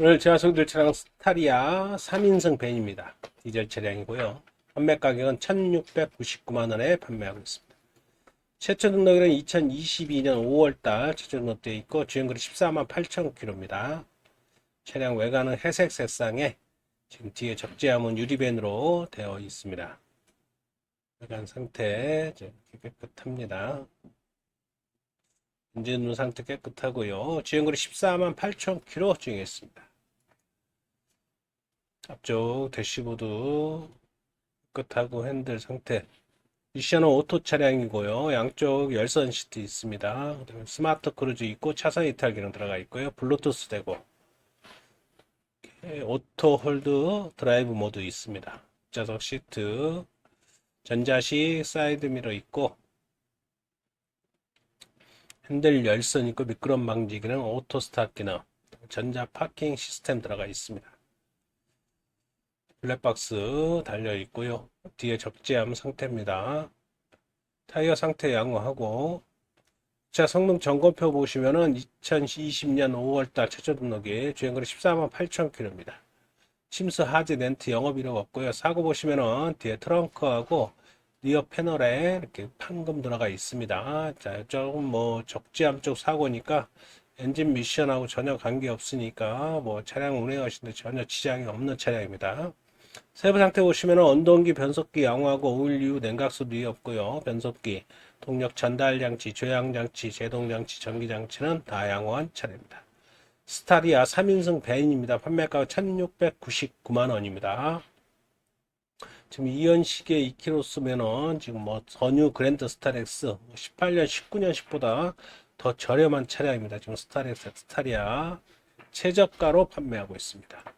오늘 소개드릴 차량은 스타리아 3인승 벤입니다. 디젤 차량이고요. 판매 가격은 1,699만 원에 판매하고 있습니다. 최초 등록일은 2022년 5월달 최초 등록되어 있고 주행거리 14만 8천 킬로입니다. 차량 외관은 회색 색상에 지금 뒤에 적재함은 유리벤으로 되어 있습니다. 외관 상태 깨끗합니다. 엔진 상태 깨끗하고요. 주행거리 14만 8천 킬로 주행했습니다. 앞쪽 대시보드 깨끗하고 핸들 상태. 미션은 오토 차량이고요. 양쪽 열선 시트 있습니다. 그다음에 스마트 크루즈 있고 차선 이탈 기능 들어가 있고요. 블루투스 되고 오토 홀드 드라이브 모드 있습니다. 좌석 시트 전자식 사이드 미러 있고 핸들 열선 있고 미끄럼 방지 기능, 오토 스타트 기능, 전자 파킹 시스템 들어가 있습니다. 블랙박스 달려 있고요. 뒤에 적재함 상태입니다. 타이어 상태 양호하고 자 성능 점검표 보시면은 2020년 5월달 최저 등록이 주행거리 14만 8천 킬로입니다. 침수 하지 렌트 영업 이력 없고요. 사고 보시면은 뒤에 트렁크하고 리어 패널에 이렇게 판금 들어가 있습니다. 자, 조금 뭐 적재함 쪽 사고니까 엔진 미션하고 전혀 관계 없으니까 뭐 차량 운행하시는데 전혀 지장이 없는 차량입니다. 세부 상태 보시면 언동기, 변속기 양호하고 오일류, 냉각수도 이 없고요. 변속기, 동력 전달 장치, 조향 장치, 제동 장치, 전기 장치는 다 양호한 차량입니다. 스타리아 3인승 벤입니다. 판매가 1,699만 원입니다. 지금 이연식에 2km 쓰면은 지금 뭐 전유 그랜드 스타렉스 18년, 19년식보다 더 저렴한 차량입니다. 지금 스타렉스, 스타리아 최저가로 판매하고 있습니다.